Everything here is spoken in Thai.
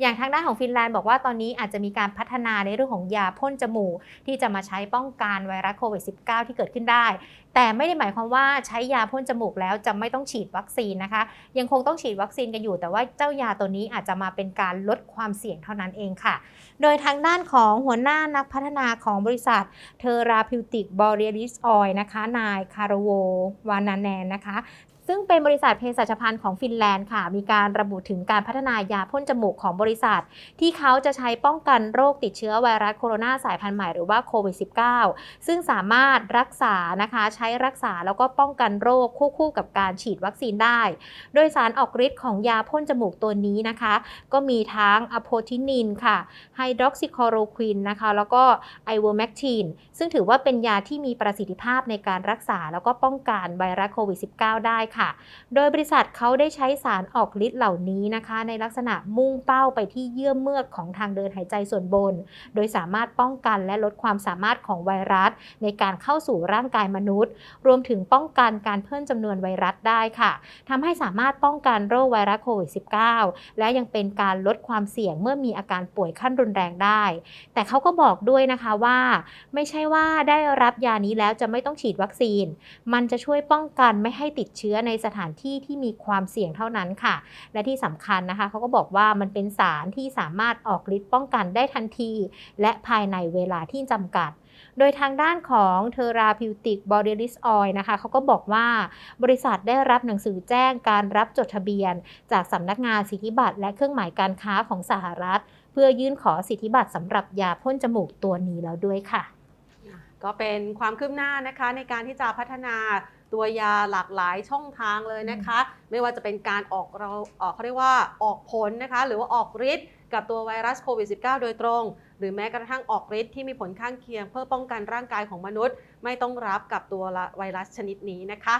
อย่างทางด้านของฟินแลนด์บอกว่าตอนนี้อาจจะมีการพัฒนาในเรื่องของยาพ่นจมูก ที่จะมาใช้ป้องกันไวรัสโควิด -19 ที่เกิดขึ้นได้ แต่ไม่ได้หมายความว่าใช้ยาพ่นจมูกแล้วจะไม่ต้องฉีดวัคซีนนะคะ ยังคงต้องฉีดวัคซีนกันอยู่ แต่ว่าเจ้ายาตัวนี้อาจจะมาเป็นการลดความเสี่ยงเท่านั้นเองค่ะ โดยทางด้านของหัวหน้านักพัฒนาของบริษัทเทอราพิวติกบอเรียลิสออยนะคะนายคารโววานาแนนนะคะซึ่งเป็นบริษัทเภสัชภัณฑ์ของฟินแลนด์ค่ะ มีการระบุถึงการพัฒนายาพ่นจมูกของบริษัท ที่เขาจะใช้ป้องกันโรคติดเชื้อไวรัสโคโรนาสายพันธุ์ใหม่หรือว่าโควิด -19 ซึ่งสามารถรักษานะคะใช้รักษาแล้วก็ป้องกันโรคควบคู่กับการฉีดวัคซีนได้ โดยสารออกฤทธิ์ของยาพ่นจมูกตัวนี้นะคะ ก็มีทั้งอะโพทินินค่ะไฮดรอกซิคลอโรควินนะคะแล้วก็ไอโวแมกทีนซึ่งถือว่าเป็นยาที่มีประสิทธิภาพในการรักษาแล้วก็ป้องกันไวรัสโควิด -19 ได้ค่ะ โดยบริษัทเขาได้ใช้สารออกฤทธิ์เหล่านี้นะคะ ในลักษณะมุ่งเป้าไปที่เยื่อเมือกของทางเดินหายใจส่วนบน โดยสามารถป้องกันและลดความสามารถของไวรัส ในการเข้าสู่ร่างกายมนุษย์ รวมถึงป้องกันการเพิ่มจำนวนไวรัสได้ค่ะทำให้สามารถป้องกันโรคไวรัสโควิด -19 และยังเป็นการลดความเสี่ยงเมื่อมีอาการป่วยขั้นรุนแรงได้ แต่เขาก็บอกด้วยนะคะว่า ไม่ใช่ว่าได้รับยานี้แล้วจะไม่ต้องฉีดวัคซีน มันจะช่วยป้องกันไม่ให้ติดเชื้อในสถานที่ที่มีความเสี่ยงเท่านั้นค่ะ และที่สำคัญนะคะเขาก็บอกว่ามันเป็นสารที่สามารถออกฤทธิ์ป้องกันได้ทันที และภายในเวลาที่จำกัดโดยทางด้านของเทอราพิวติกบอเดลิสออยนะคะเขาก็บอกว่าบริษัทได้รับหนังสือแจ้งการรับจดทะเบียน จากสำนักงานสิทธิบัตรและเครื่องหมายการค้าของสหรัฐ เพื่อยื่นขอสิทธิบัตรสำหรับยาพ่นจมูกตัวนี้แล้วด้วยค่ะ ก็เป็นความคืบหน้านะคะในการที่จะพัฒนาตัวยาหลากหลายช่องทางเลยนะคะ ไม่ว่าจะเป็นการออกเราเอ่อเขาเรียกว่าออกผลนะคะ หรือว่าออกฤทธิ์กับตัวไวรัสโควิด -19 โดยตรง หรือแม้กระทั่งออกฤทธิ์ที่มีผลข้างเคียง เพื่อป้องกันร่างกายของมนุษย์ ไม่ต้องรับกับตัวไวรัสชนิดนี้นะคะ